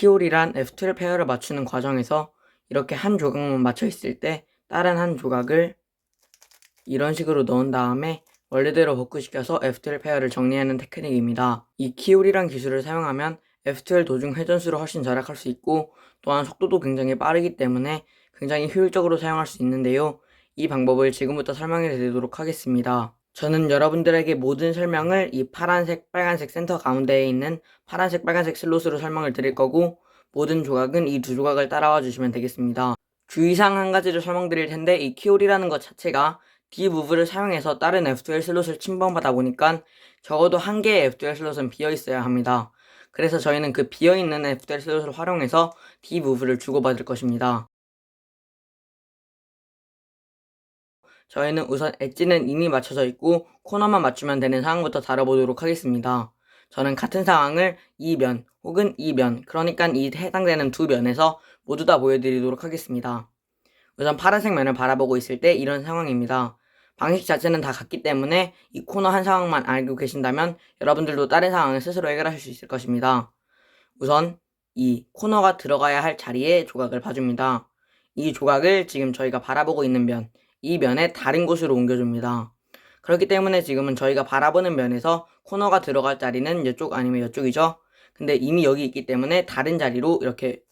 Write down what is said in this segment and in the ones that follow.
키홀이란 F12 페어를 맞추는 과정에서 이렇게 한 조각만 맞춰 있을 때 다른 한 조각을 이런 식으로 넣은 다음에 원래대로 복구시켜서 F12 페어를 정리하는 테크닉입니다. 이 키홀이란 기술을 사용하면 F12 도중 회전수를 훨씬 절약할 수 있고 또한 속도도 굉장히 빠르기 때문에 굉장히 효율적으로 사용할 수 있는데요. 이 방법을 지금부터 설명해 드리도록 하겠습니다. 저는 여러분들에게 모든 설명을 이 파란색, 빨간색 센터 가운데에 있는 파란색, 빨간색 슬롯으로 설명을 드릴 거고 모든 조각은 이 두 조각을 따라와 주시면 되겠습니다. 주의사항 한 가지를 설명드릴 텐데 이 키홀이라는 것 자체가 D무브를 사용해서 다른 F12 슬롯을 침범하다 보니까 적어도 한 개의 F12 슬롯은 비어 있어야 합니다. 그래서 저희는 그 비어있는 F12 슬롯을 활용해서 D무브를 주고받을 것입니다. 저희는 우선 엣지는 이미 맞춰져 있고 코너만 맞추면 되는 상황부터 다뤄보도록 하겠습니다. 저는 같은 상황을 이 면 혹은 이 면, 그러니까 이 해당되는 두 면에서 모두 다 보여드리도록 하겠습니다. 우선 파란색 면을 바라보고 있을 때 이런 상황입니다. 방식 자체는 다 같기 때문에 이 코너 한 상황만 알고 계신다면 여러분들도 다른 상황을 스스로 해결하실 수 있을 것입니다. 우선 이 코너가 들어가야 할 자리에 조각을 봐줍니다. 이 조각을 지금 저희가 바라보고 있는 면, 이 면의 다른 곳으로 옮겨줍니다. 그렇기 때문에 지금은 저희가 바라보는 면에서 코너가 들어갈 자리는 이쪽 아니면 이쪽이죠. 근데 이미 여기 있기 때문에 다른 자리로 이렇게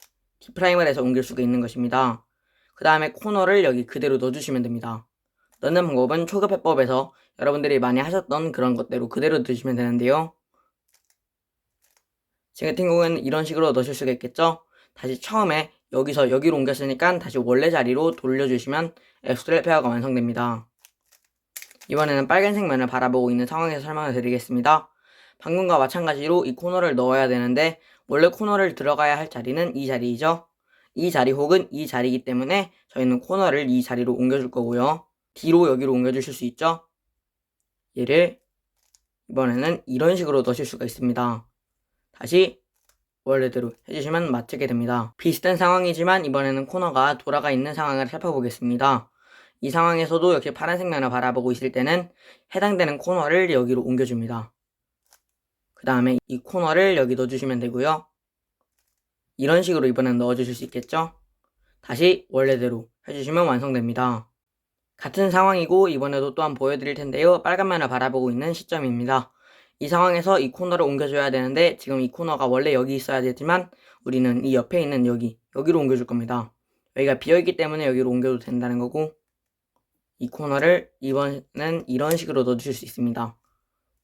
D'을 해서 옮길 수가 있는 것입니다. 그 다음에 코너를 여기 그대로 넣어주시면 됩니다. 넣는 방법은 초급 해법에서 여러분들이 많이 하셨던 그런 것대로 그대로 넣으시면 되는데요. 지금 같은 경우에는 이런 식으로 넣으실 수가 있겠죠? 다시 처음에 여기서 여기로 옮겼으니까 다시 원래 자리로 돌려주시면 F3 페어가 완성됩니다. 이번에는 빨간색 면을 바라보고 있는 상황에서 설명을 드리겠습니다. 방금과 마찬가지로 이 코너를 넣어야 되는데 원래 코너를 들어가야 할 자리는 이 자리이죠. 이 자리 혹은 이 자리이기 때문에 저희는 코너를 이 자리로 옮겨줄 거고요. 뒤로 여기로 옮겨주실 수 있죠. 얘를 이번에는 이런 식으로 넣으실 수가 있습니다. 다시 원래대로 해주시면 맞추게 됩니다. 비슷한 상황이지만 이번에는 코너가 돌아가 있는 상황을 살펴보겠습니다. 이 상황에서도 역시 파란색 면을 바라보고 있을 때는 해당되는 코너를 여기로 옮겨줍니다. 그 다음에 이 코너를 여기 넣어주시면 되고요. 이런 식으로 이번엔 넣어주실 수 있겠죠? 다시 원래대로 해주시면 완성됩니다. 같은 상황이고 이번에도 또한 보여드릴 텐데요. 빨간 면을 바라보고 있는 시점입니다. 이 상황에서 이 코너를 옮겨줘야 되는데 지금 이 코너가 원래 여기 있어야 되지만 우리는 이 옆에 있는 여기 여기로 옮겨줄 겁니다. 여기가 비어있기 때문에 여기로 옮겨도 된다는 거고 이 코너를 이번에는 이런 식으로 넣어주실 수 있습니다.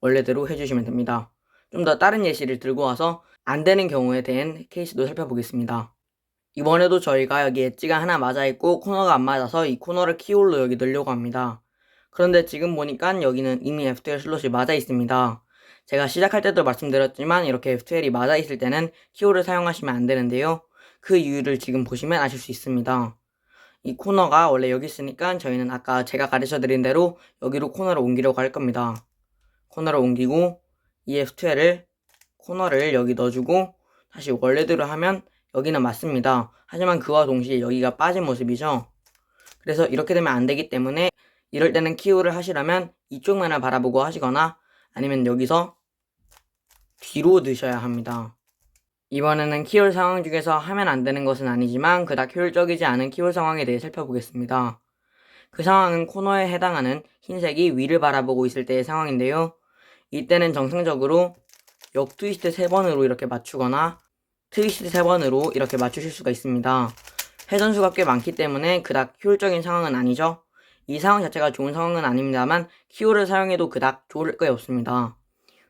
원래대로 해주시면 됩니다. 좀 더 다른 예시를 들고 와서 안 되는 경우에 대한 케이스도 살펴보겠습니다. 이번에도 저희가 여기 엣지가 하나 맞아 있고 코너가 안 맞아서 이 코너를 키홀로 여기 넣으려고 합니다. 그런데 지금 보니까 여기는 이미 F12 슬롯이 맞아 있습니다. 제가 시작할 때도 말씀드렸지만 이렇게 F12이 맞아 있을 때는 키홀을 사용하시면 안 되는데요. 그 이유를 지금 보시면 아실 수 있습니다. 이 코너가 원래 여기 있으니까 저희는 아까 제가 가르쳐 드린 대로 여기로 코너를 옮기려고 할 겁니다. 코너를 옮기고 이 F12를 코너를 여기 넣어주고 다시 원래대로 하면 여기는 맞습니다. 하지만 그와 동시에 여기가 빠진 모습이죠. 그래서 이렇게 되면 안 되기 때문에 이럴 때는 키우를 하시려면 이쪽면을 바라보고 하시거나 아니면 여기서 뒤로 드셔야 합니다. 이번에는 키홀 상황 중에서 하면 안 되는 것은 아니지만 그닥 효율적이지 않은 키홀 상황에 대해 살펴보겠습니다. 그 상황은 코너에 해당하는 흰색이 위를 바라보고 있을 때의 상황인데요. 이때는 정상적으로 역 트위스트 3번으로 이렇게 맞추거나 트위스트 3번으로 이렇게 맞추실 수가 있습니다. 회전수가 꽤 많기 때문에 그닥 효율적인 상황은 아니죠. 이 상황 자체가 좋은 상황은 아닙니다만 키호를 사용해도 그닥 좋을 게 없습니다.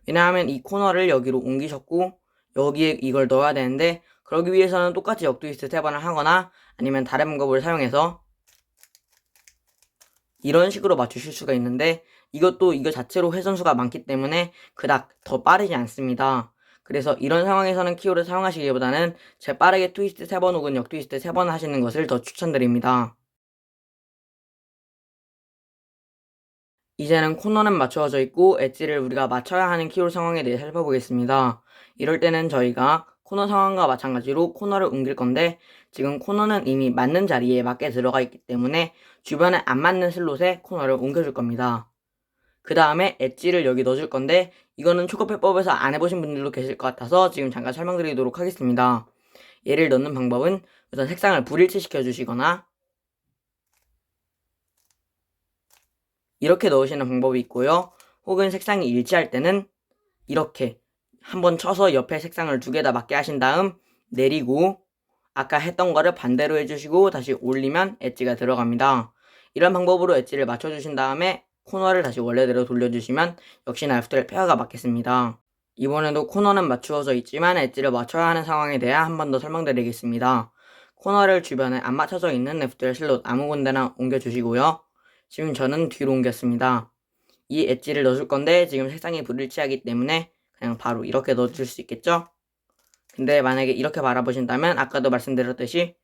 왜냐하면 이 코너를 여기로 옮기셨고 여기에 이걸 넣어야 되는데 그러기 위해서는 똑같이 역트위스트 3번을 하거나 아니면 다른 방법을 사용해서 이런 식으로 맞추실 수가 있는데 이것도 이거 자체로 회전수가 많기 때문에 그닥 더 빠르지 않습니다. 그래서 이런 상황에서는 키호를 사용하시기보다는 재빠르게 트위스트 3번 혹은 역트위스트 3번 하시는 것을 더 추천드립니다. 이제는 코너는 맞추어져 있고 엣지를 우리가 맞춰야 하는 키홀 상황에 대해 살펴보겠습니다. 이럴 때는 저희가 코너 상황과 마찬가지로 코너를 옮길 건데 지금 코너는 이미 맞는 자리에 맞게 들어가 있기 때문에 주변에 안 맞는 슬롯에 코너를 옮겨줄 겁니다. 그 다음에 엣지를 여기 넣어줄 건데 이거는 초급해법에서 안 해보신 분들도 계실 것 같아서 지금 잠깐 설명드리도록 하겠습니다. 얘를 넣는 방법은 우선 색상을 불일치시켜 주시거나 이렇게 넣으시는 방법이 있고요. 혹은 색상이 일치할 때는 이렇게 한번 쳐서 옆에 색상을 두 개 다 맞게 하신 다음 내리고 아까 했던 거를 반대로 해주시고 다시 올리면 엣지가 들어갑니다. 이런 방법으로 엣지를 맞춰주신 다음에 코너를 다시 원래대로 돌려주시면 역시나 애프터의 페어가 맞겠습니다. 이번에도 코너는 맞추어져 있지만 엣지를 맞춰야 하는 상황에 대해 한 번 더 설명드리겠습니다. 코너를 주변에 안 맞춰져 있는 애프터의 슬롯 아무 군데나 옮겨주시고요. 지금 저는 뒤로 옮겼습니다. 이 엣지를 넣어줄 건데 지금 색상이 불일치하기 때문에 그냥 바로 이렇게 넣어줄 수 있겠죠? 근데 만약에 이렇게 바라보신다면 아까도 말씀드렸듯이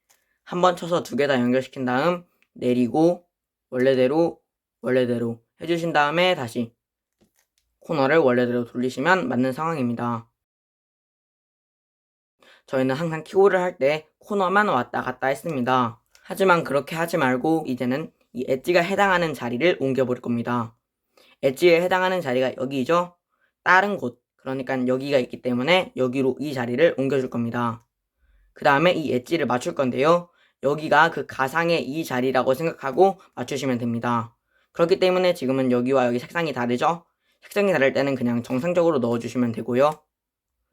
한 번 쳐서 두 개 다 연결시킨 다음 내리고 원래대로 원래대로 해주신 다음에 다시 코너를 원래대로 돌리시면 맞는 상황입니다. 저희는 항상 키보드를 할 때 코너만 왔다 갔다 했습니다. 하지만 그렇게 하지 말고 이제는 이 엣지가 해당하는 자리를 옮겨버릴 겁니다. 엣지에 해당하는 자리가 여기죠? 다른 곳, 그러니까 여기가 있기 때문에 여기로 이 자리를 옮겨줄 겁니다. 그 다음에 이 엣지를 맞출 건데요. 여기가 그 가상의 이 자리라고 생각하고 맞추시면 됩니다. 그렇기 때문에 지금은 여기와 여기 색상이 다르죠? 색상이 다를 때는 그냥 정상적으로 넣어주시면 되고요.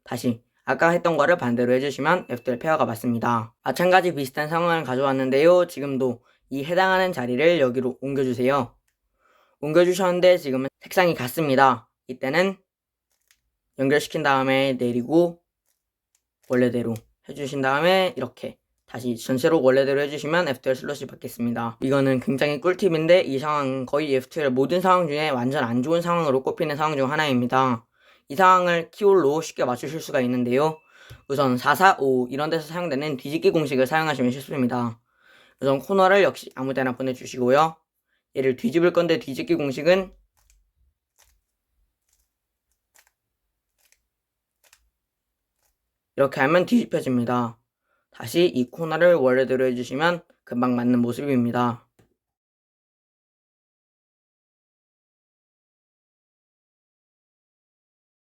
다시 아까 했던 거를 반대로 해주시면 F들 페어가 맞습니다. 마찬가지 비슷한 상황을 가져왔는데요. 지금도 이 해당하는 자리를 여기로 옮겨주세요. 옮겨주셨는데 지금은 색상이 같습니다. 이때는 연결시킨 다음에 내리고 원래대로 해주신 다음에 이렇게 다시 전체로 원래대로 해주시면 F2L 슬롯이 받겠습니다. 이거는 굉장히 꿀팁인데 이 상황은 거의 F2L 모든 상황 중에 완전 안 좋은 상황으로 꼽히는 상황 중 하나입니다. 이 상황을 키홀로 쉽게 맞추실 수가 있는데요. 우선 4, 4, 5 이런 데서 사용되는 뒤집기 공식을 사용하시면 쉽습니다. 우선 코너를 역시 아무데나 보내주시고요. 얘를 뒤집을 건데 뒤집기 공식은 이렇게 하면 뒤집혀집니다. 다시 이 코너를 원래대로 해주시면 금방 맞는 모습입니다.